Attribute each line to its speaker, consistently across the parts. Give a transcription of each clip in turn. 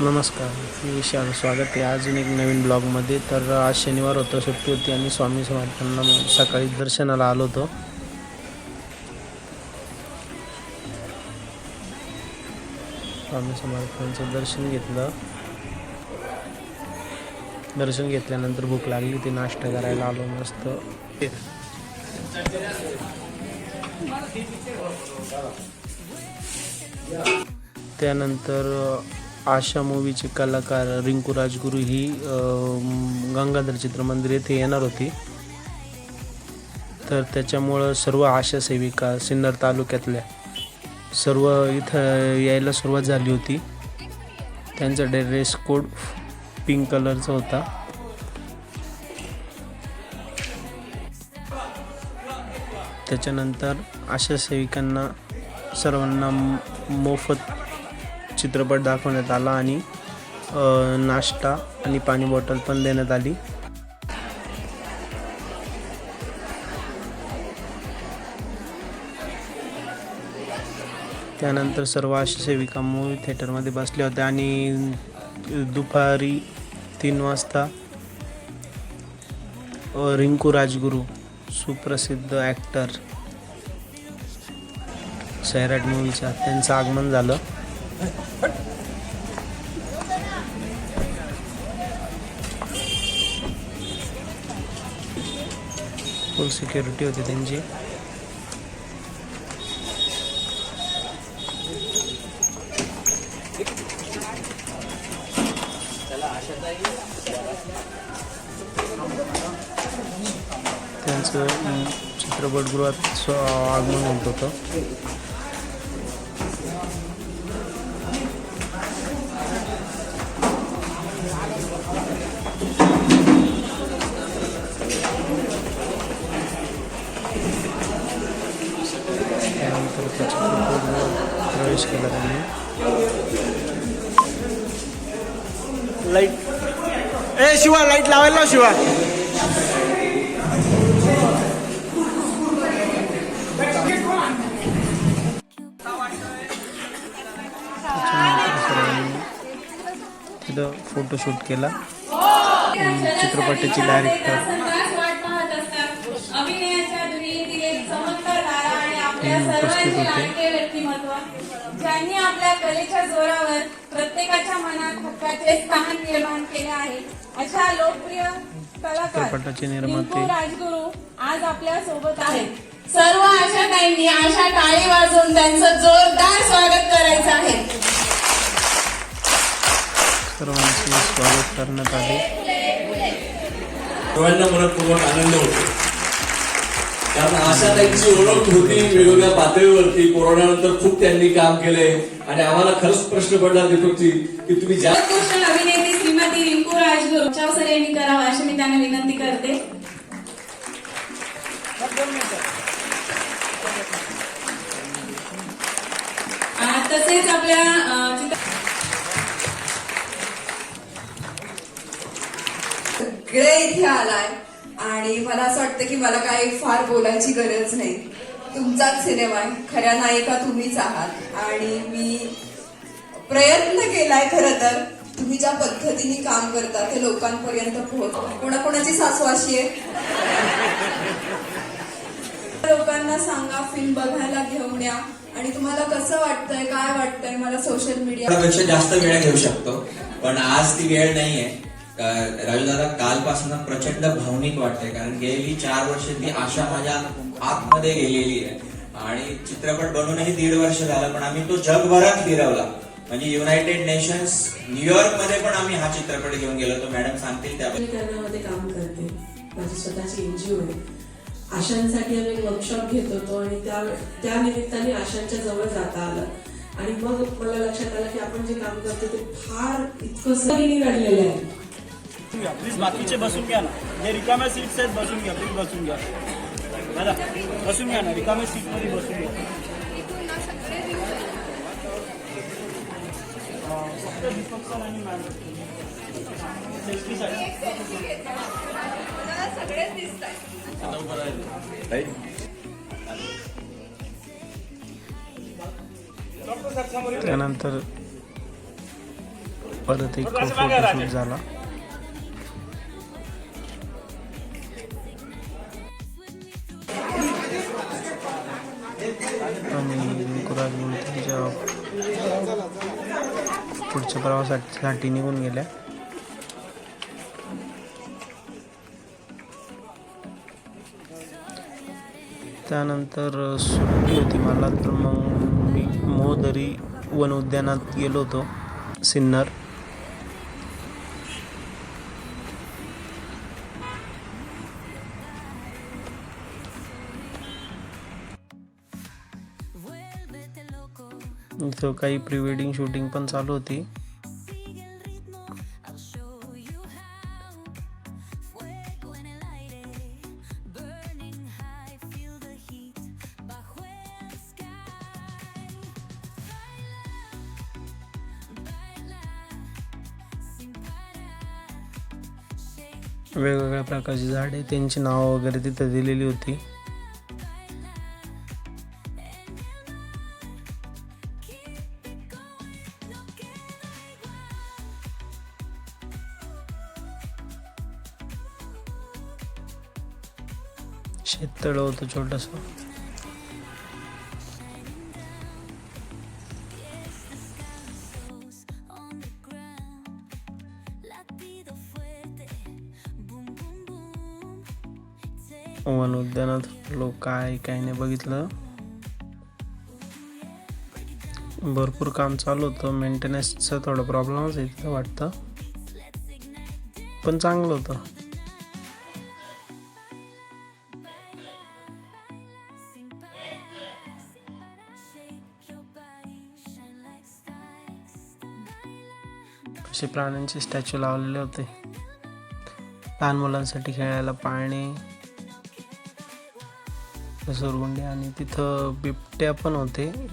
Speaker 1: नमस्कार. मी विशाल स्वागत आहे. अजून एक नवीन ब्लॉगमध्ये. तर आज शनिवार होतं सुट्टी होती आणि स्वामी समर्थांना मग सकाळी दर्शनाला आलो होतो. स्वामी समर्थांचं दर्शन घेतलं. दर्शन घेतल्यानंतर भूक लागली ती नाश्ता करायला आलो मस्त. त्यानंतर आशा मूवीचे कलाकार रिंकू राजगुरू ही गंगाधर चित्रमंदिर येथे येणार होती. तर त्याच्यामुळं सर्व आशा सेविका सिन्नर तालुक्यातल्या सर्व इथं यायला सुरुवात झाली होती. त्यांचा ड्रेस कोड पिंक कलरचा होता. त्याच्यानंतर आशा सेविकांना सर्वांना मोफत चित्रपट दाखवण्यात आला आणि नाश्ता आणि पाणी बॉटल पण देण्यात आली. त्यानंतर सर्व आशा सेविका मूवी थिएटरमध्ये बसल्या होत्या आणि दुपारी तीन वाजता रिंकू राजगुरू सुप्रसिद्ध ॲक्टर सैराट मूवीचा त्यांचं आगमन झालं. फुल सिक्युरिटी होती त्यांची. त्यांचं चित्रपटगृहात स्व- आगमन होत होतं. त्यानंतर त्या प्रवेश केला त्यांनी
Speaker 2: लाइट ए शिवा लाइट लावायला लाव शिवा.
Speaker 1: तिथं फोटोशूट केला. चित्रपटाची डायरेक्टर
Speaker 3: आपल्या सर्वांचे. लाडके व्यक्तिमत्व ज्यांनी आपल्या कलेच्या जोरावर प्रत्येकाच्या मनात हक्काचे स्थान निर्माण केले आहे अशा लोकप्रिय कलाकार राजगुरू आज आपल्यासोबत आहेत. सर्व आशा ताईंनी आशा टाळी वाजवून त्यांचं जोरदार स्वागत करायचं आहे.
Speaker 1: सर्वांचे स्वागत करण्यात आले.
Speaker 4: सर्वांना मनपूर्वक आनंद होतो. कारण आशा त्यांची ओळख होती वेगवेगळ्या पातळीवरती कोरोनानंतर खूप त्यांनी काम केलंय आणि आम्हाला खरंच प्रश्न पडला दीपकजी की तुम्ही ज्या
Speaker 3: अभिनेत्री श्रीमती रिंकू राजगुरू. चावसर यांनी करावं अशी मी त्यांना विनंती करते. तसेच आपल्या
Speaker 5: सगळे इथे आलाय. आणि मला असं वाटतं की मला काही फार बोलायची गरज नाही. तुमचाच सिनेमा आहे. खऱ्या नायिका तुम्हीच आहात. आणि मी प्रयत्न केलाय खरं तर तुम्ही ज्या पद्धतीने काम करता ते लोकांपर्यंत पोहोच कोणाकोणाची सासू अशी आहे? लोकांना सांगा फिल्म बघायला घेऊन या. आणि तुम्हाला कसं वाटतंय काय वाटतंय? मला सोशल मीडिया
Speaker 6: पेक्षा जास्त वेळ घेऊ शकतो. पण आज ती वेळ नाहीये. राजूदादा कालपासून प्रचंड भावनिक वाटते कारण गेली चार वर्ष ती आशा माझ्या आतमध्ये गेलेली आहे. आणि चित्रपट बनवूनही दीड वर्ष झालं पण आम्ही तो जगभरात फिरवला. म्हणजे युनायटेड नेशन्स न्यूयॉर्कमध्ये पण आम्ही हा चित्रपट घेऊन गेलो तो मॅडम सांगतील त्याबद्दल
Speaker 7: काम करते. माझी स्वतःची एनजीओ आहे. आशांसाठी आम्ही वर्कशॉप घेत होतो आणि त्या त्या निमित्ताने आशांच्या जवळ जाता आलं. आणि मग मला लक्षात आलं की आपण जे काम करतो ते फार इतकं सगळी घडलेलं आहे. घ्या.
Speaker 2: प्लीज बाकीचे बसून घ्या ना. जे रिकाम्या सीट्स आहेत बसून घ्या. प्लीज बसून घ्या. दादा बसून घ्या ना. रिकाम्या सीटमध्ये बसून घ्या. फक्त दीपक सर आणि
Speaker 1: त्यानंतर परत एक फोटोशूट झाला. आणि घेऊन त्यांच्या पुढच्या प्रवासासाठी निघून गेल्या. त्यानंतर सुट्टी होती मला तर मग मी मोहदरी वन उद्यानात गेलो होतो सिन्नर. इथं काही प्री वेडिंग शूटिंग पण चालू होती. वेगवेगळ्या प्रकारची झाडे त्यांची नावं वगैरे तिथं दिलेली होती. शेततळ होतं छोटस. वन उद्यानात लोक काय काय नाही बघितलं. भरपूर काम चालू होतं. मेंटेनन्सचा थोडा प्रॉब्लेमच आहे वाटतं. पण चांगलं होतं. असे प्राण्यांचे स्टॅच्यू लावलेले होते. लहान मुलांसाठी खेळायला पाळणे घसरगुंडी आणि तिथं बिबट्या पण होते.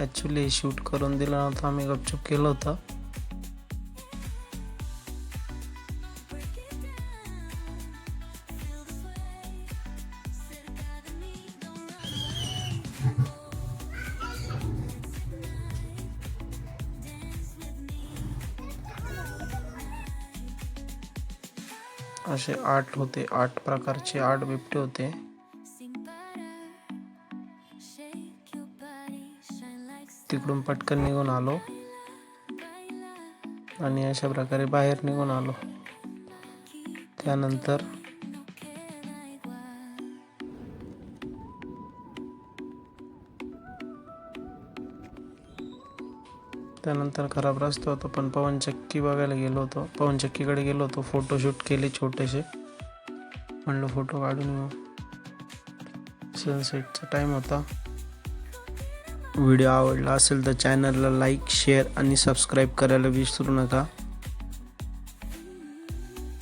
Speaker 1: ॲक्च्युली शूट करून दिलं नव्हतं आम्ही गपचूप केलं होतं. असे आठ होते. आठ प्रकारचे आठ बिबटे होते. तिकडून पटकन निघून आलो. आणि अशा प्रकारे बाहेर निघून आलो. त्यानंतर त्यानंतर खराब रस्ता होता. पण पवनचक्की बघायला गेलो होतो. पवनचक्कीकडे गेलो होतो. फोटोशूट केले छोटेसे. म्हणलं फोटो काढून येऊ. सनसेटचा टाईम होता. व्हिडिओ आवडला असेल तर चॅनलला लाईक शेअर आणि सबस्क्राईब करायला विसरू नका.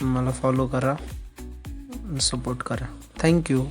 Speaker 1: मला फॉलो करा. सपोर्ट करा. थँक्यू